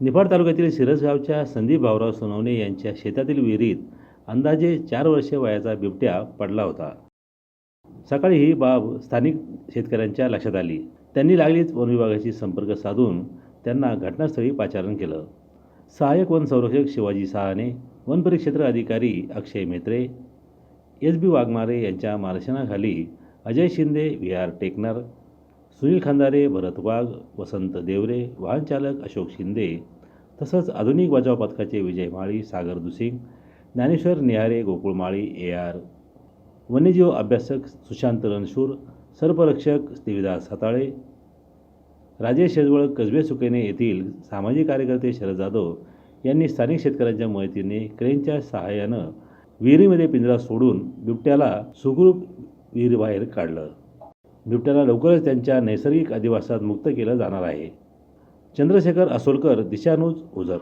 निफाड तालुक्यातील सिरस गावच्या संदीप भाऊराव सोनवणे यांच्या शेतातील विहिरीत अंदाजे चार वर्षे वयाचा बिबट्या पडला होता. सकाळी ही बाब स्थानिक शेतकऱ्यांच्या लक्षात आली. त्यांनी लागलीच वन विभागाशी संपर्क साधून त्यांना घटनास्थळी पाचारण केलं. सहाय्यक वन संरक्षक शिवाजी सहाने वन परिक्षेत्र अधिकारी अक्षय मेत्रे एस बी वाघमारे यांच्या मार्गदर्शनाखाली अजय शिंदे व्ही आर टेकनर सुनील खांदारे भरत वाघ वसंत देवरे वाहनचालक अशोक शिंदे तसंच आधुनिक बचाव पथकाचे विजय माळी सागर दुसिंग ज्ञानेश्वर निहारे गोकुळ माळी ए आर वन्यजीव अभ्यासक सुशांत रणशूर सर्परक्षक देवीदास हाताळे राजेश शेजवळ कसबे सुकेने येथील सामाजिक कार्यकर्ते शरद जाधव यांनी स्थानिक शेतकऱ्यांच्या मदतीने क्रेनच्या सहाय्यानं विहिरीमध्ये पिंजरा सोडून बिबट्याला सुखरूप विहिरीबाहेर काढलं. बिबट्याला लवकरच त्यांच्या नैसर्गिक अधिवासात मुक्त केलं जाणार आहे. चंद्रशेखर असोलकर दिशानूज ओझर